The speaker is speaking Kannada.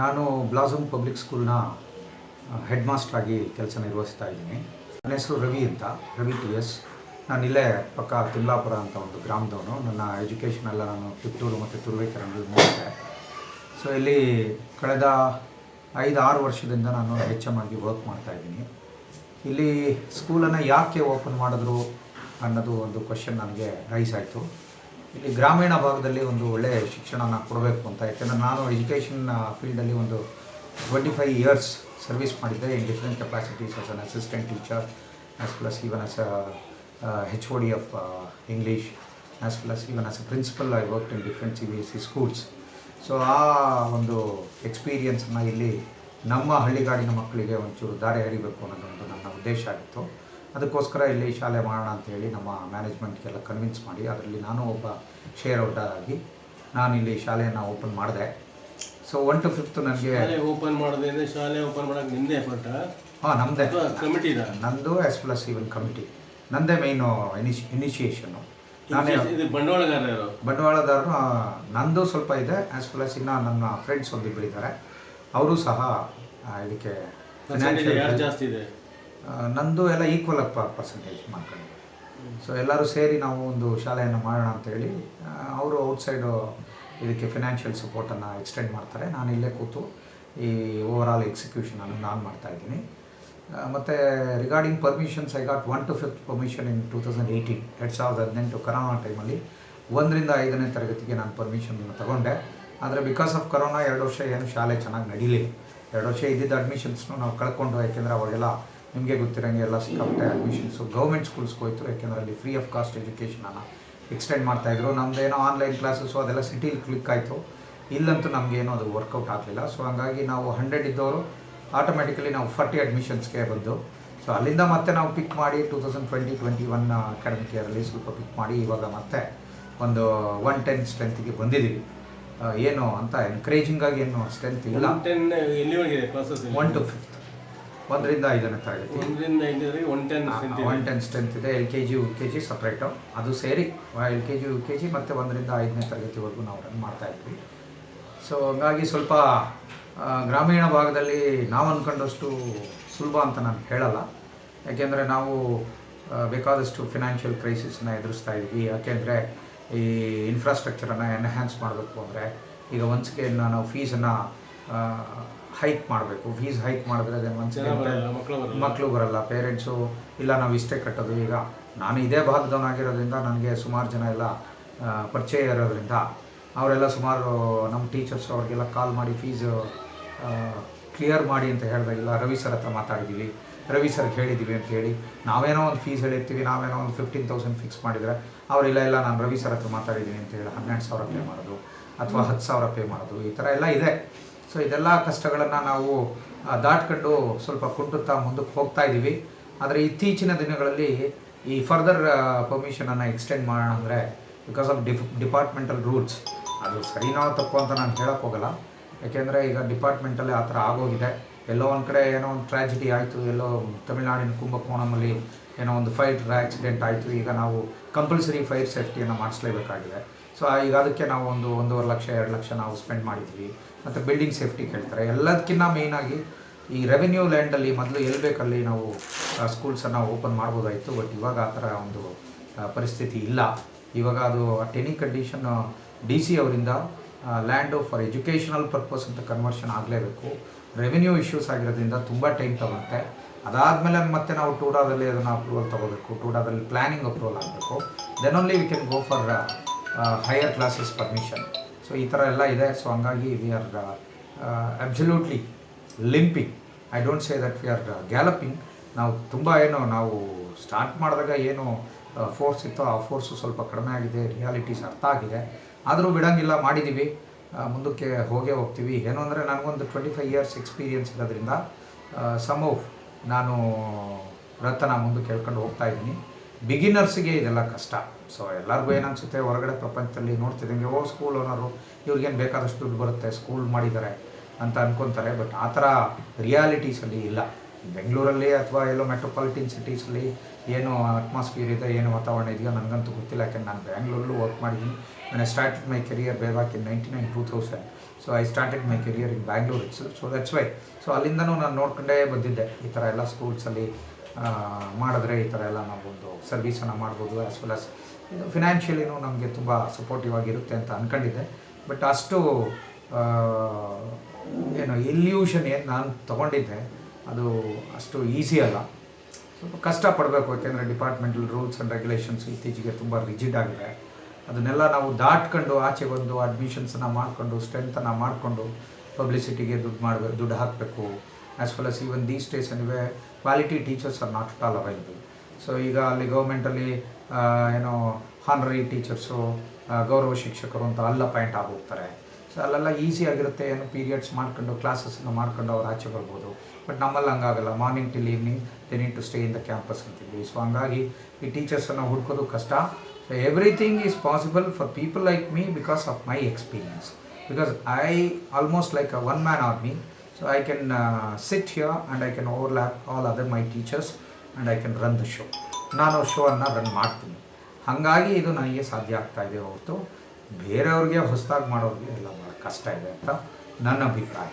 ನಾನು ಬ್ಲಾಸಮ್ ಪಬ್ಲಿಕ್ ಸ್ಕೂಲ್ನ ಹೆಡ್ ಮಾಸ್ಟರ್ ಆಗಿ ಕೆಲಸ ನಿರ್ವಹಿಸ್ತಾ ಇದ್ದೀನಿ. ನನ್ನ ಹೆಸರು ರವಿ ಅಂತ, ರವಿ ಟಿ ಎಸ್. ನಾನು ಇಲ್ಲೇ ಪಕ್ಕ ತಿಮ್ಲಾಪುರ ಅಂತ ಒಂದು ಗ್ರಾಮದವನು. ನನ್ನ ಎಜುಕೇಷನ್ ಎಲ್ಲ ನಾನು ಕಿತ್ತೂರು ಮತ್ತು ತುರುವೇಕೆರೆಯಲ್ಲಿ ಮುಗಿಸಿದೆ. ಸೊ ಇಲ್ಲಿ ಕಳೆದ ಐದು ಆರು ವರ್ಷದಿಂದ ನಾನು ಹೆಚ್ ಎಂ ಆಗಿ ವರ್ಕ್ ಮಾಡ್ತಾ ಇದ್ದೀನಿ. ಇಲ್ಲಿ ಸ್ಕೂಲನ್ನು ಯಾಕೆ ಓಪನ್ ಮಾಡಿದ್ರು ಅನ್ನೋದು ಒಂದು ಕ್ವಶನ್ ನನಗೆ ರೈಸ್ ಆಯಿತು. ಇಲ್ಲಿ ಗ್ರಾಮೀಣ ಭಾಗದಲ್ಲಿ ಒಂದು ಒಳ್ಳೆಯ ಶಿಕ್ಷಣನ ಕೊಡಬೇಕು ಅಂತ. ಯಾಕೆಂದರೆ ನಾನು ಎಜುಕೇಷನ್ ಫೀಲ್ಡಲ್ಲಿ ಒಂದು ಟ್ವೆಂಟಿ ಫೈವ್ ಇಯರ್ಸ್ ಸರ್ವಿಸ್ ಮಾಡಿದ್ದೆ in different capacities as an assistant teacher as plus even as H O D of English as plus even as a principal I work in different C B S C schools so ಆ ಒಂದು ಎಕ್ಸ್ಪೀರಿಯನ್ಸನ್ನು ಇಲ್ಲಿ ನಮ್ಮ ಹಳ್ಳಿಗಾಡಿನ ಮಕ್ಕಳಿಗೆ ಒಂಚೂರು ದಾರಿ ಹರಿಬೇಕು ಅನ್ನೋದೊಂದು ನನ್ನ ಉದ್ದೇಶ ಆಗಿತ್ತು. ಅದಕ್ಕೋಸ್ಕರ ಇಲ್ಲಿ ಶಾಲೆ ಮಾಡೋಣ ಅಂತೇಳಿ ನಮ್ಮ ಮ್ಯಾನೇಜ್ಮೆಂಟ್ಗೆಲ್ಲ ಕನ್ವಿನ್ಸ್ ಮಾಡಿ ಅದರಲ್ಲಿ ನಾನು ಒಬ್ಬ ಶೇರ್ ಹೋಲ್ಡರ್ ಆಗಿ ನಾನು ಇಲ್ಲಿ ಶಾಲೆಯನ್ನು ಓಪನ್ ಮಾಡಿದೆ. ಸೊ ಒನ್ ಟು ಫಿಫ್ತ್ ನನಗೆ ಓಪನ್ ಮಾಡಿದೆ ಶಾಲೆ ಓಪನ್ ಮಾಡೋಕ್ಕೆ ನಿಂದೆ ಎಫರ್ಟ್ ಹಾಂ ನಮ್ಮದೇ ಕಮಿಟಿ ಇದೆ? ನಂದು ಎಸ್ ಪ್ಲಸ್ ಇವನ್ ಕಮಿಟಿ ನಂದೇ ಮೈನು ಇನಿಶ್ ಇನಿಷಿಯೇಷನ್ನು ನಾನೇ ಬಂಡವಾಳಗಾರರು ಬಂಡವಾಳದಾರರು ನಂದು ಸ್ವಲ್ಪ ಇದೆ. ಆ್ಯಸ್ ವೆಲ್ ಆಸ್ ಇನ್ನು ನನ್ನ ಫ್ರೆಂಡ್ಸ್ ಒಂದಿಬ್ಬರು ಇದ್ದಾರೆ. ಅವರು ಸಹ ಇದಕ್ಕೆ ಜಾಸ್ತಿ ಇದೆ? ನಂದು ಎಲ್ಲ ಈಕ್ವಲ್ ಅಪ್ ಪರ್ಸೆಂಟೇಜ್ ಮಾಡ್ಕೊಂಡು. ಸೊ ಎಲ್ಲರೂ ಸೇರಿ ನಾವು ಒಂದು ಶಾಲೆಯನ್ನು ಮಾಡೋಣ ಅಂತೇಳಿ ಅವರು ಔಟ್ಸೈಡು ಇದಕ್ಕೆ ಫಿನಾನ್ಷಿಯಲ್ ಸಪೋರ್ಟನ್ನು ಎಕ್ಸ್ಟೆಂಡ್ ಮಾಡ್ತಾರೆ. ನಾನು ಇಲ್ಲೇ ಕೂತು ಈ ಓವರ್ ಆಲ್ ಎಕ್ಸಿಕ್ಯೂಷನನ್ನು ನಾನು ಮಾಡ್ತಾ ಇದ್ದೀನಿ. ಮತ್ತು regarding permissions I got one to fifth permission in two thousand eighteen ಎರಡು ಸಾವಿರದ ಹದಿನೆಂಟು ಕರೋನಾ ಟೈಮಲ್ಲಿ ಒಂದರಿಂದ ಐದನೇ ತರಗತಿಗೆ ನಾನು ಪರ್ಮಿಷನನ್ನು ತಗೊಂಡೆ. ಆದರೆ ಬಿಕಾಸ್ ಆಫ್ ಕರೋನಾ ಎರಡು ವರ್ಷ ಏನು ಶಾಲೆ ಚೆನ್ನಾಗಿ ನಡೀಲಿ ಎರಡು ವರ್ಷ ಇದ್ದಿದ್ದ ಅಡ್ಮಿಷನ್ಸ್ನು ನಾವು ಕಳ್ಕೊಂಡು, ಯಾಕೆಂದರೆ ಅವಾಗೆಲ್ಲ ನಿಮಗೆ ಗೊತ್ತಿರೋಂಗೆ ಎಲ್ಲ ಸಿಕ್ಕಾಪಟ್ಟೆ ಅಡ್ಮಿಷನ್ಸು ಗೌರ್ಮೆಂಟ್ ಸ್ಕೂಲ್ಸ್ಗೆ ಹೋಯ್ತು ಯಾಕೆಂದರೆ ಅಲ್ಲಿ ಫ್ರೀ ಆಫ್ ಕಾಸ್ಟ್ ಎಜುಕೇಷನನ್ನು ಎಕ್ಸ್ಟೆಂಡ್ ಮಾಡ್ತಾಯಿದ್ರು ನಮ್ಮದೇನೋ ಆನ್ಲೈನ್ ಕ್ಲಾಸಸ್ಸು ಅದೆಲ್ಲ ಸಿಟಿಲಿ ಕ್ಲಿಕ್ ಆಯಿತು. ಇಲ್ಲಂತೂ ನಮಗೇನೂ ಅದು ವರ್ಕೌಟ್ ಆಗಲಿಲ್ಲ. ಸೊ ಹಾಗಾಗಿ ನಾವು ಹಂಡ್ರೆಡ್ ಇದ್ದವರು ಆಟೋಮೆಟಿಕಲಿ ನಾವು ಫಾರ್ಟಿ ಅಡ್ಮಿಷನ್ಸ್ಗೆ ಬಂದು ಸೊ ಅಲ್ಲಿಂದ ಮತ್ತೆ ನಾವು ಪಿಕ್ ಮಾಡಿ two thousand twenty twenty one academic ಇಯರಲ್ಲಿ ಸ್ವಲ್ಪ ಪಿಕ್ ಮಾಡಿ ಇವಾಗ ಮತ್ತೆ ಒಂದು ಒನ್ ಟೆನ್ ಸ್ಟ್ರೆಂತ್ಗೆ ಬಂದಿದ್ದೀವಿ. ಏನು ಅಂತ ಎನ್ಕರೇಜಿಂಗ್ ಆಗಿ ಏನು ಸ್ಟ್ರೆಂತ್ ಇಲ್ಲ. ಒನ್ ಟು ಫಿಫ್ತ್ ಒಂದರಿಂದ ಐದನೇ ತರಗತಿ ಒಂದರಿಂದ one ten one ten strength ಇದೆ L K G U K G separate ಅದು ಸೇರಿ L K G U K G ಮತ್ತು ಒಂದರಿಂದ ಐದನೇ ತರಗತಿವರೆಗೂ ನಾವು ರನ್ ಮಾಡ್ತಾ ಇದ್ವಿ. ಸೊ ಹಂಗಾಗಿ ಸ್ವಲ್ಪ ಗ್ರಾಮೀಣ ಭಾಗದಲ್ಲಿ ನಾವು ಅಂದ್ಕೊಂಡಷ್ಟು ಸುಲಭ ಅಂತ ನಾನು ಹೇಳಲ್ಲ. ಯಾಕೆಂದರೆ ನಾವು ಬೇಕಾದಷ್ಟು ಫಿನಾನ್ಷಿಯಲ್ ಕ್ರೈಸಿಸನ್ನ ಎದುರಿಸ್ತಾ ಇದ್ವಿ. ಯಾಕೆಂದರೆ ಈ ಇನ್ಫ್ರಾಸ್ಟ್ರಕ್ಚರನ್ನು ಎನ್ಹ್ಯಾನ್ಸ್ ಮಾಡಬೇಕು ಅಂದರೆ ಈಗ ಒಂದ್ಸ್ಗೆ ನಾವು ಫೀಸನ್ನು ಹೈಕ್ ಮಾಡಬೇಕು. ಫೀಸ್ ಹೈಕ್ ಮಾಡಿದ್ರೆ ಅದೇ ಮನ್ಸಿಗೆ ಮಕ್ಕಳು ಬರಲ್ಲ ಮಕ್ಕಳು ಬರಲ್ಲ. ಪೇರೆಂಟ್ಸು ಇಲ್ಲ ನಾವು ಇಷ್ಟೇ ಕಟ್ಟೋದು. ಈಗ ನಾನು ಇದೇ ಭಾಗದವನಾಗಿರೋದ್ರಿಂದ ನನಗೆ ಸುಮಾರು ಜನ ಎಲ್ಲ ಪರಿಚಯ ಇರೋದ್ರಿಂದ ಅವರೆಲ್ಲ ಸುಮಾರು ನಮ್ಮ ಟೀಚರ್ಸ್ ಅವ್ರಿಗೆಲ್ಲ ಕಾಲ್ ಮಾಡಿ ಫೀಸ್ ಕ್ಲಿಯರ್ ಮಾಡಿ ಅಂತ ಹೇಳಿದಾಗೆಲ್ಲ ರವಿ ಸರ್ ಹತ್ರ ಮಾತಾಡಿದ್ದೀವಿ ರವಿ ಸರ್ ಹೇಳಿದ್ದೀವಿ ಅಂತ ಹೇಳಿ. ನಾವೇನೋ ಒಂದು ಫೀಸ್ ಹೇಳಿರ್ತೀವಿ ನಾವೇನೋ ಒಂದು ಫಿಫ್ಟೀನ್ ತೌಸಂಡ್ ಫಿಕ್ಸ್ ಮಾಡಿದರೆ ಅವರಿಲ್ಲ ಇಲ್ಲ ನಾನು ರವಿ ಸರ್ ಹತ್ರ ಮಾತಾಡಿದ್ದೀನಿ ಅಂತ ಹೇಳಿ ಹನ್ನೆರಡು ಸಾವಿರ ಪೇ ಮಾಡೋದು ಅಥವಾ ಹತ್ತು ಸಾವಿರ ಪೇ ಮಾಡೋದು ಈ ಥರ ಎಲ್ಲ ಇದೆ. ಸೊ ಇದೆಲ್ಲ ಕಷ್ಟಗಳನ್ನು ನಾವು ದಾಟ್ಕೊಂಡು ಸ್ವಲ್ಪ ಕುಂಟುತ್ತಾ ಮುಂದಕ್ಕೆ ಹೋಗ್ತಾ ಇದ್ದೀವಿ ಆದರೆ ಇತ್ತೀಚಿನ ದಿನಗಳಲ್ಲಿ ಈ ಫರ್ದರ್ ಪರ್ಮಿಷನನ್ನು ಎಕ್ಸ್ಟೆಂಡ್ ಮಾಡೋಣ ಅಂದರೆ ಬಿಕಾಸ್ ಆಫ್ ಡಿಫ್ ಡಿಪಾರ್ಟ್ಮೆಂಟಲ್ ರೂಲ್ಸ್ ಅದು ಸರಿನೋ ತಪ್ಪು ಅಂತ ನಾನು ಹೇಳಕ್ಕೆ ಹೋಗಲ್ಲ. ಯಾಕೆಂದರೆ ಈಗ ಡಿಪಾರ್ಟ್ಮೆಂಟಲ್ಲೇ ಆ ಥರ ಆಗೋಗಿದೆ. ಎಲ್ಲೋ ಒಂದು ಕಡೆ ಏನೋ ಒಂದು ಟ್ರ್ಯಾಜಿಡಿ ಆಯಿತು, ಎಲ್ಲೋ ತಮಿಳುನಾಡಿನ ಕುಂಭಕೋಣಮಲ್ಲಿ ಏನೋ ಒಂದು ಫೈರ್ ಆಕ್ಸಿಡೆಂಟ್ ಆಯಿತು, ಈಗ ನಾವು ಕಂಪಲ್ಸರಿ ಫೈರ್ ಸೇಫ್ಟಿಯನ್ನು ಮಾಡಿಸ್ಲೇಬೇಕಾಗಿದೆ. ಸೊ ಈಗ ಅದಕ್ಕೆ ನಾವು ಒಂದು ಒಂದೂವರೆ ಲಕ್ಷ, ಎರಡು ಲಕ್ಷ ನಾವು ಸ್ಪೆಂಡ್ ಮಾಡಿದ್ವಿ. ಮತ್ತು ಬಿಲ್ಡಿಂಗ್ ಸೇಫ್ಟಿ ಕೇಳ್ತಾರೆ. ಎಲ್ಲದಕ್ಕಿಂತ ಮೇಯ್ನಾಗಿ ಈ ರೆವೆನ್ಯೂ ಲ್ಯಾಂಡಲ್ಲಿ ಮೊದಲು ಎಲ್ಲಿ ಬೇಕಲ್ಲಿ ನಾವು ಸ್ಕೂಲ್ಸನ್ನು ಓಪನ್ ಮಾಡ್ಬೋದಾಯಿತು. ಬಟ್ ಇವಾಗ ಆ ಥರ ಒಂದು ಪರಿಸ್ಥಿತಿ ಇಲ್ಲ. ಇವಾಗ ಅದು at any condition D C ಅವರಿಂದ ಲ್ಯಾಂಡು ಫಾರ್ ಎಜುಕೇಷನಲ್ ಪರ್ಪಸ್ ಅಂತ ಕನ್ವರ್ಷನ್ ಆಗಲೇಬೇಕು. ರೆವೆನ್ಯೂ ಇಶ್ಯೂಸ್ ಆಗಿರೋದ್ರಿಂದ ತುಂಬ ಟೈಮ್ ತಗೊಳುತ್ತೆ ಅದಾದಮೇಲೆ ಮತ್ತೆ ನಾವು ಟೂಡಾದಲ್ಲಿ ಅದನ್ನು ಅಪ್ರೂವಲ್ ತೊಗೋಬೇಕು. ಟೂಡಾದಲ್ಲಿ ಪ್ಲ್ಯಾನಿಂಗ್ ಅಪ್ರೂವಲ್ ಆಗಬೇಕು. Then only we can go for higher classes permission so ಈ ಥರ ಎಲ್ಲ ಇದೆ. ಸೊ ಹಂಗಾಗಿ we are absolutely limping I don't say that we are galloping ನಾವು ತುಂಬ ಏನು, ನಾವು ಸ್ಟಾರ್ಟ್ ಮಾಡಿದಾಗ ಏನು ಫೋರ್ಸ್ ಇತ್ತು ಆ ಫೋರ್ಸು ಸ್ವಲ್ಪ ಕಡಿಮೆ ಆಗಿದೆ. ರಿಯಾಲಿಟೀಸ್ ಅರ್ಥ ಆಗಿದೆ. ಆದರೂ ಬಿಡೋಂಗಿಲ್ಲ ಮಾಡಿದ್ದೀವಿ ಮುಂದಕ್ಕೆ ಹೋಗೇ ಹೋಗ್ತೀವಿ. ಏನು ಅಂದರೆ ನನಗೊಂದು ಟ್ವೆಂಟಿ ಫೈವ್ ಇಯರ್ಸ್ ಎಕ್ಸ್ಪೀರಿಯನ್ಸ್ ಇರೋದ್ರಿಂದ ಸಮೌ ನಾನು ರತನ ಮುಂದಕ್ಕೆ ಹೇಳ್ಕೊಂಡು ಹೋಗ್ತಾ ಇದ್ದೀನಿ. ಬಿಗಿನರ್ಸಿಗೆ ಇದೆಲ್ಲ ಕಷ್ಟ. ಸೊ ಎಲ್ಲರಿಗೂ ಏನನ್ಸುತ್ತೆ? ಹೊರಗಡೆ ಪ್ರಪಂಚದಲ್ಲಿ ನೋಡ್ತಿದ್ದಂಗೆ, ಓ ಸ್ಕೂಲ್ ಓನರು ಇವ್ರಿಗೇನು ಬೇಕಾದಷ್ಟು ದುಡ್ಡು ಬರುತ್ತೆ ಸ್ಕೂಲ್ ಮಾಡಿದ್ದಾರೆ ಅಂತ ಅಂದ್ಕೊತಾರೆ ಬಟ್ ಆ ಥರ ರಿಯಾಲಿಟೀಸಲ್ಲಿ ಇಲ್ಲ. ಬೆಂಗಳೂರಲ್ಲಿ ಅಥವಾ ಎಲ್ಲೋ ಮೆಟ್ರೋಪಾಲಿಟನ್ ಸಿಟೀಸಲ್ಲಿ ಏನು ಅಟ್ಮಾಸ್ಫಿಯರ್ ಇದೆ, ಏನು ವಾತಾವರಣ ಇದೆಯೋ ನನಗಂತೂ ಗೊತ್ತಿಲ್ಲ. ಯಾಕೆಂದ್ರೆ ನಾನು ಬ್ಯಾಂಗ್ಳೂರಲ್ಲೂ ವರ್ಕ್ ಮಾಡಿದ್ದೀನಿ. ನಾನು started my career way back in ninety nine two thousand so I started my career in Bangalore it's so that's why so ಅಲ್ಲಿಂದನೂ ನಾನು ನೋಡ್ಕೊಂಡೇ ಬಂದಿದ್ದೆ. ಈ ಥರ ಎಲ್ಲ ಸ್ಕೂಲ್ಸಲ್ಲಿ ಮಾಡಿದ್ರೆ ಈ ಥರ ಎಲ್ಲ ನಾವು ಒಂದು ಸರ್ವೀಸನ್ನು ಮಾಡ್ಬೋದು ಆ್ಯಸ್ ವೆಲ್ ಆಸ್ ಇದು ಫಿನಾನ್ಷಿಯಲಿನೂ ನಮಗೆ ತುಂಬ ಸಪೋರ್ಟಿವ್ ಆಗಿರುತ್ತೆ ಅಂತ ಅಂದ್ಕೊಂಡಿದ್ದೆ ಬಟ್ ಅಷ್ಟು ಏನು ಇಲ್ಯೂಷನ್ ಏನು ನಾನು ತೊಗೊಂಡಿದ್ದೆ, ಅದು ಅಷ್ಟು ಈಸಿ ಅಲ್ಲ. ಸ್ವಲ್ಪ ಕಷ್ಟಪಡಬೇಕು ಯಾಕೆಂದರೆ ಡಿಪಾರ್ಟ್ಮೆಂಟಲ್ ರೂಲ್ಸ್ ಆ್ಯಂಡ್ ರೆಗ್ಯುಲೇಷನ್ಸ್ ಇತ್ತೀಚೆಗೆ ತುಂಬ ರಿಜಿಡ್ ಆಗಿದೆ. ಅದನ್ನೆಲ್ಲ ನಾವು ದಾಟ್ಕೊಂಡು ಆಚೆ ಬಂದು ಅಡ್ಮಿಷನ್ಸನ್ನು ಮಾಡಿಕೊಂಡು ಸ್ಟ್ರೆಂತನ್ನು ಮಾಡಿಕೊಂಡು ಪಬ್ಲಿಸಿಟಿಗೆ ದುಡ್ಡು ಮಾಡಬೇಕು ದುಡ್ಡು ಹಾಕಬೇಕು. As well as even these days anyway quality teachers are not all available so ಈಗ ಅಲ್ಲಿ ಗೌರ್ಮೆಂಟಲ್ಲಿ ಏನೋ ಹಾನರಿ ಟೀಚರ್ಸು ಗೌರವ ಶಿಕ್ಷಕರು ಅಂತ ಅಲ್ಲ ಅಪಾಯಿಂಟ್ ಆಗೋಗ್ತಾರೆ. ಸೊ ಅಲ್ಲೆಲ್ಲ ಈಸಿ ಆಗಿರುತ್ತೆ, ಏನು ಪೀರಿಯಡ್ಸ್ ಮಾಡ್ಕೊಂಡು ಕ್ಲಾಸಸ್ನ ಮಾಡ್ಕೊಂಡು ಅವ್ರು ಆಚೆ ಬರ್ಬೋದು. ಬಟ್ ನಮ್ಮಲ್ಲಿ ಹಂಗಾಗಲ್ಲ. Morning till evening they need to stay in the campus ಅಂತಿದ್ವಿ so ಹಂಗಾಗಿ ಈ ಟೀಚರ್ಸನ್ನು ಹುಡ್ಕೋದು ಕಷ್ಟ. So everything is possible for people like me because of my experience because I almost like a one man army so I can sit here and I can overlap all other my teachers and I can run the show ನಾನು ಶೋವನ್ನು ರನ್ ಮಾಡ್ತೀನಿ. ಹಾಗಾಗಿ ಇದು ನನಗೆ ಸಾಧ್ಯ ಆಗ್ತಾ ಇದೆ ಹೊರತು ಬೇರೆಯವ್ರಿಗೆ ಹೊಸದಾಗಿ ಮಾಡೋರಿಗೆ ಎಲ್ಲ ಭಾಳ ಕಷ್ಟ ಇದೆ ಅಂತ ನನ್ನ ಅಭಿಪ್ರಾಯ.